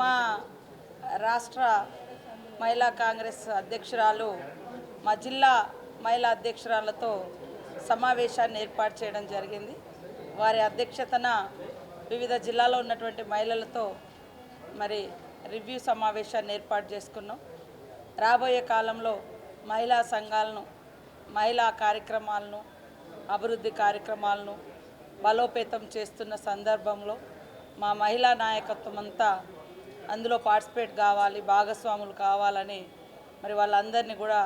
మా రాష్ట్ర మహిళా కాంగ్రెస్ అధ్యక్షురాలు మా జిల్లా మహిళా అధ్యక్షురాలతో సమావేశాన్ని ఏర్పాటు చేయడం జరిగింది. వారి అధ్యక్షతన వివిధ జిల్లాలో ఉన్నటువంటి మహిళలతో మరి రివ్యూ సమావేశాన్ని ఏర్పాటు చేసుకున్నాం. రాబోయే కాలంలో మహిళా సంఘాలను మహిళా కార్యక్రమాలను అభివృద్ధి కార్యక్రమాలను బలోపేతం చేస్తున్న సందర్భంలో మా మహిళా నాయకత్వం అంతా అందులో పార్టిసిపేట్ కావాలి భాగస్వాములు కావాలని మరి వాళ్ళందరినీ కూడా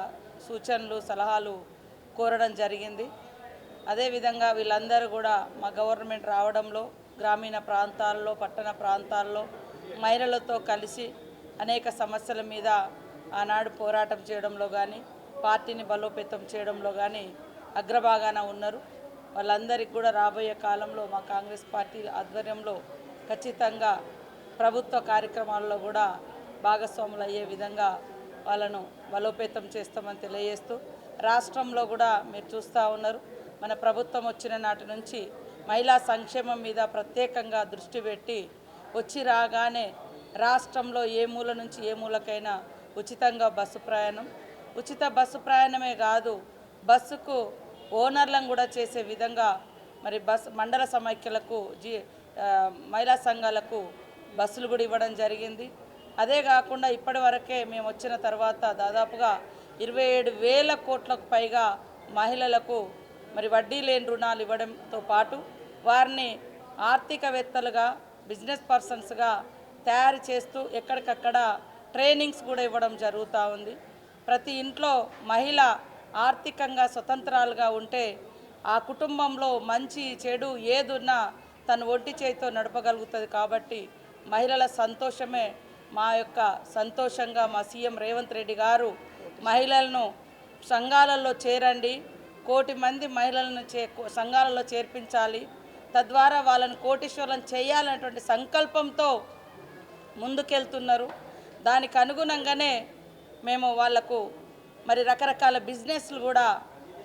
సూచనలు సలహాలు కోరడం జరిగింది. అదేవిధంగా వీళ్ళందరూ కూడా మా గవర్నమెంట్ రావడంలో గ్రామీణ ప్రాంతాల్లో పట్టణ ప్రాంతాల్లో మహిళలతో కలిసి అనేక సమస్యల మీద ఆనాడు పోరాటం చేయడంలో కానీ పార్టీని బలోపేతం చేయడంలో కానీ అగ్రభాగాన ఉన్నారు. వాళ్ళందరికీ కూడా రాబోయే కాలంలో మా కాంగ్రెస్ పార్టీ ఆధ్వర్యంలో ఖచ్చితంగా ప్రభుత్వ కార్యక్రమాల్లో కూడా భాగస్వాములు అయ్యే విధంగా వాళ్ళను బలోపేతం చేస్తామని తెలియజేస్తూ రాష్ట్రంలో కూడా మీరు చూస్తూ ఉన్నారు. మన ప్రభుత్వం వచ్చిన నాటి నుంచి మహిళా సంక్షేమం మీద ప్రత్యేకంగా దృష్టి పెట్టి వచ్చి రాగానే రాష్ట్రంలో ఏ మూల నుంచి ఏ మూలకైనా ఉచితంగా బస్సు ప్రయాణం. ఉచిత బస్సు ప్రయాణమే కాదు బస్సుకు ఓనర్లను కూడా చేసే విధంగా మరి బస్ మండల సమైక్యలకు జీ మహిళా సంఘాలకు బస్సులు కూడా ఇవ్వడం జరిగింది. అదే కాకుండా ఇప్పటి వరకే మేము వచ్చిన తర్వాత దాదాపుగా ఇరవై ఏడు వేల కోట్లకు పైగా మహిళలకు మరి వడ్డీ లేని రుణాలు ఇవ్వడంతో పాటు వారిని ఆర్థికవేత్తలుగా బిజినెస్ పర్సన్స్గా తయారు చేస్తూ ఎక్కడికక్కడ ట్రైనింగ్స్ కూడా ఇవ్వడం జరుగుతూ ఉంది. ప్రతి ఇంట్లో మహిళ ఆర్థికంగా స్వతంత్రాలుగా ఉంటే ఆ కుటుంబంలో మంచి చెడు ఏదున్నా తను ఒంటి చేతితో నడపగలుగుతుంది కాబట్టి మహిళల సంతోషమే మా యొక్క సంతోషంగా మా సీఎం రేవంత్ రెడ్డి గారు మహిళలను సంఘాలలో చేరండి. కోటి మంది మహిళలను చే సంఘాలలో చేర్పించాలి. తద్వారా వాళ్ళని కోటీశ్వరులను చేయాలనేటువంటి సంకల్పంతో ముందుకెళ్తున్నారు. దానికి అనుగుణంగానే మేము వాళ్ళకు మరి రకరకాల బిజినెస్లు కూడా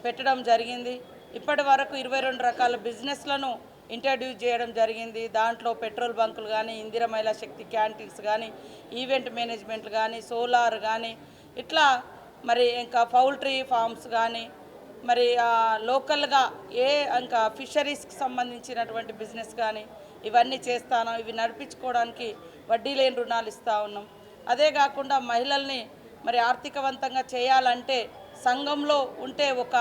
పెట్టడం జరిగింది. ఇప్పటి వరకు ఇరవై రెండు రకాల బిజినెస్లను ఇంట్రడ్యూస్ చేయడం జరిగింది. దాంట్లో పెట్రోల్ బంకులు కానీ ఇందిర మహిళా శక్తి క్యాంటీన్స్ కానీ ఈవెంట్ మేనేజ్మెంట్ కానీ సోలార్ కానీ ఇట్లా మరి ఇంకా పౌల్ట్రీ ఫార్మ్స్ కానీ మరి లోకల్గా ఏ ఇంకా ఫిషరీస్కి సంబంధించినటువంటి బిజినెస్ కానీ ఇవన్నీ చేస్తాను. ఇవి నడిపించుకోవడానికి వడ్డీ లేని రుణాలు ఇస్తూ ఉన్నాం. అదే కాకుండా మహిళల్ని మరి ఆర్థికవంతంగా చేయాలంటే సంఘంలో ఉంటే ఒక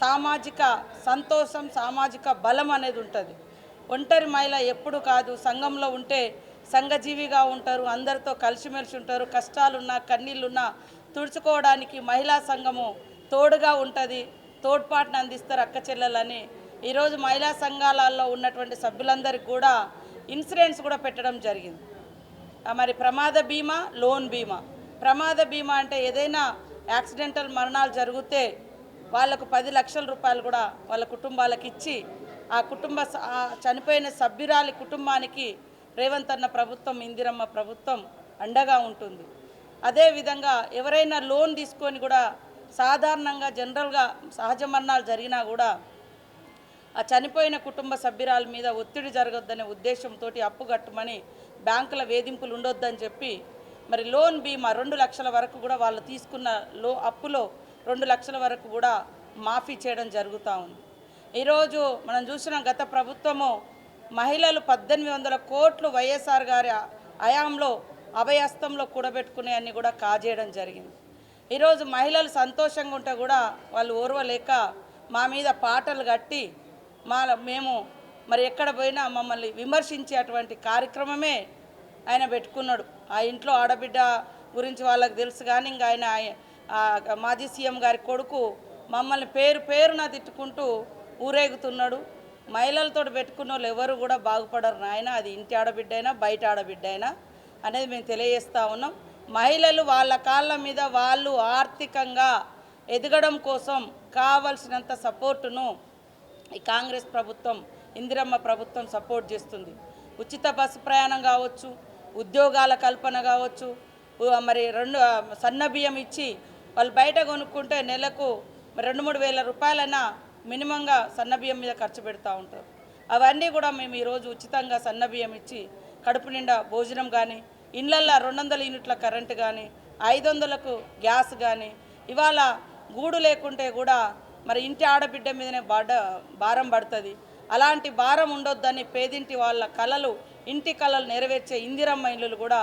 సామాజిక సంతోషం సామాజిక బలం అనేది ఉంటుంది. ఒంటరి మహిళ ఎప్పుడు కాదు సంఘంలో ఉంటే సంఘజీవిగా ఉంటారు అందరితో కలిసిమెలిసి ఉంటారు కష్టాలున్నా కన్నీళ్ళున్నా తుడుచుకోవడానికి మహిళా సంఘము తోడుగా ఉంటుంది తోడ్పాటును అందిస్తారు అక్క చెల్లెలని ఈరోజు మహిళా సంఘాలలో ఉన్నటువంటి సభ్యులందరికీ కూడా ఇన్సూరెన్స్ కూడా పెట్టడం జరిగింది. మరి ప్రమాద బీమా లోన్ బీమా. ప్రమాద బీమా అంటే ఏదైనా యాక్సిడెంటల్ మరణాలు జరిగితే వాళ్ళకు పది లక్షల రూపాయలు కూడా వాళ్ళ కుటుంబాలకు ఇచ్చి ఆ కుటుంబ స- చనిపోయిన సభ్యురాలి కుటుంబానికి రేవంత్ అన్న ప్రభుత్వం ఇందిరమ్మ ప్రభుత్వం అండగా ఉంటుంది. అదేవిధంగా ఎవరైనా లోన్ తీసుకొని కూడా సాధారణంగా జనరల్గా సహజ మరణాలు జరిగినా కూడా ఆ చనిపోయిన కుటుంబ సభ్యురాల మీద ఒత్తిడి జరగొద్దనే ఉద్దేశంతో అప్పు కట్టమని బ్యాంకుల వేధింపులు ఉండొద్దని చెప్పి మరి లోన్ బీమా రెండు లక్షల వరకు కూడా వాళ్ళు తీసుకున్న లో అప్పులో రెండు లక్షల వరకు కూడా మాఫీ చేయడం జరుగుతూ ఉంది. ఈరోజు మనం చూసిన గత ప్రభుత్వము మహిళలు పద్దెనిమిది వందల కోట్లు వైఎస్ఆర్ గారి హయాంలో అభయస్తంలో కూడబెట్టుకునే అన్ని కూడా కాజేయడం జరిగింది. ఈరోజు మహిళలు సంతోషంగా ఉంటే కూడా వాళ్ళు ఓర్వలేక మా మీద పాటలు కట్టి మా మేము మరి ఎక్కడ పోయినా మమ్మల్ని విమర్శించేటువంటి కార్యక్రమమే ఆయన పెట్టుకున్నాడు. ఆ ఇంట్లో ఆడబిడ్డ గురించి వాళ్ళకి తెలుసు కానీ ఇంకా ఆయన మాజీ సీఎం గారి కొడుకు మమ్మల్ని పేరు పేరున తిట్టుకుంటూ ఊరేగుతున్నాడు. మహిళలతో పెట్టుకున్న వాళ్ళు ఎవరు కూడా బాగుపడరు నాయన. అది ఇంటి ఆడబిడ్డ అయినా బయట ఆడబిడ్డ అయినా అనేది మేము తెలియజేస్తూ ఉన్నాం. మహిళలు వాళ్ళ కాళ్ళ మీద వాళ్ళు ఆర్థికంగా ఎదగడం కోసం కావలసినంత సపోర్టును ఈ కాంగ్రెస్ ప్రభుత్వం ఇందిరమ్మ ప్రభుత్వం సపోర్ట్ చేస్తుంది. ఉచిత బస్సు ప్రయాణం కావచ్చు ఉద్యోగాల కల్పన కావచ్చు మరి రెండు సన్న బియ్యం ఇచ్చి వాళ్ళు బయట కొనుక్కుంటే నెలకు మరి రెండు మూడు వేల రూపాయలైనా మినిమంగా సన్నబియ్యం మీద ఖర్చు పెడతా ఉంటారు. అవన్నీ కూడా మేము ఈరోజు ఉచితంగా సన్నబియ్యం ఇచ్చి కడుపు నిండా భోజనం కానీ ఇళ్ళల్లో రెండు వందల యూనిట్ల కరెంటు కానీ ఐదు వందలకు గ్యాస్ కానీ ఇవాళ గూడు లేకుంటే కూడా మరి ఇంటి ఆడబిడ్డ మీదనే బాడ భారం పడుతుంది. అలాంటి భారం ఉండొద్దని పేదింటి వాళ్ళ కళలు ఇంటి కళలు నెరవేర్చే ఇందిరమ్మ ఇళ్ళు కూడా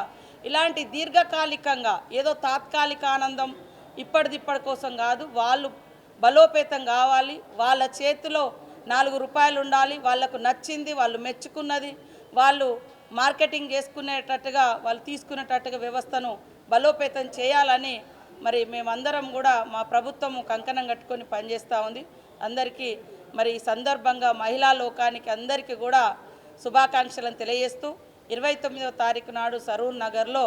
ఇలాంటి దీర్ఘకాలికంగా ఏదో తాత్కాలిక ఆనందం ఇప్పటిదిప్పటి కోసం కాదు వాళ్ళు బలోపేతం కావాలి వాళ్ళ చేతిలో నాలుగు రూపాయలు ఉండాలి వాళ్ళకు నచ్చింది వాళ్ళు మెచ్చుకున్నది వాళ్ళు మార్కెటింగ్ చేసుకునేటట్టుగా వాళ్ళు తీసుకునేటట్టుగా వ్యవస్థను బలోపేతం చేయాలని మరి మేమందరం కూడా మా ప్రభుత్వము కంకణం కట్టుకొని పనిచేస్తూ ఉంది. అందరికీ మరి ఈ సందర్భంగా మహిళా లోకానికి అందరికీ కూడా శుభాకాంక్షలను తెలియజేస్తూ ఇరవై తొమ్మిదవ తారీఖు నాడు సరూర్ నగర్లో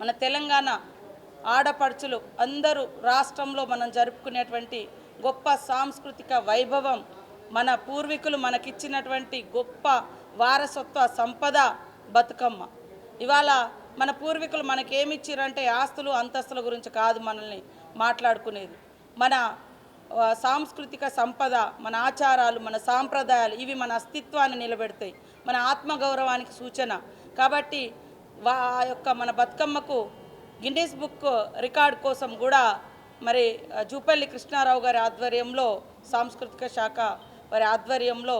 మన తెలంగాణ ఆడపడుచులు అందరూ రాష్ట్రంలో మనం జరుపుకునేటువంటి గొప్ప సాంస్కృతిక వైభవం మన పూర్వీకులు మనకిచ్చినటువంటి గొప్ప వారసత్వ సంపద బతుకమ్మ. ఇవాళ మన పూర్వీకులు మనకేమిచ్చారంటే ఆస్తులు అంతస్తుల గురించి కాదు మనల్ని మాట్లాడుకునేది. మన సాంస్కృతిక సంపద మన ఆచారాలు మన సాంప్రదాయాలు ఇవి మన అస్తిత్వాన్ని నిలబెడతాయి. మన ఆత్మగౌరవానికి సూచన. కాబట్టి వా ఆ యొక్క మన బతుకమ్మకు గిన్నీస్ బుక్ రికార్డ్ కోసం కూడా మరి జూపల్లి కృష్ణారావు గారి ఆధ్వర్యంలో సాంస్కృతిక శాఖ వారి ఆధ్వర్యంలో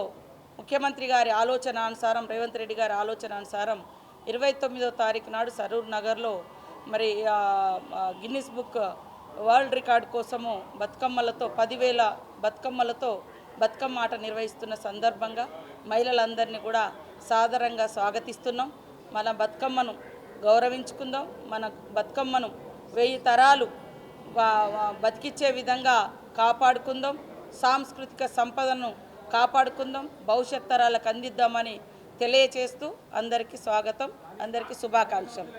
ముఖ్యమంత్రి గారి ఆలోచన అనుసారం రేవంత్ రెడ్డి గారి ఆలోచన అనుసారం ఇరవై తొమ్మిదో తారీఖు నాడు సరూర్ నగర్లో మరి Guinness Guinness book world record కోసము బతుకమ్మలతో పదివేల బతుకమ్మలతో బతుకమ్మ ఆట నిర్వహిస్తున్న సందర్భంగా మహిళలందరినీ కూడా సాదరంగా స్వాగతిస్తున్నాం. మన బతుకమ్మను గౌరవించుకుందాం. మన బతుకమ్మను వెయ్యి తరాలు బతికిచ్చే విధంగా కాపాడుకుందాం. సాంస్కృతిక సంపదను కాపాడుకుందాం. భవిష్యత్ తరాలకు అందిద్దామని తెలియచేస్తూ అందరికీ స్వాగతం. అందరికీ శుభాకాంక్షలు.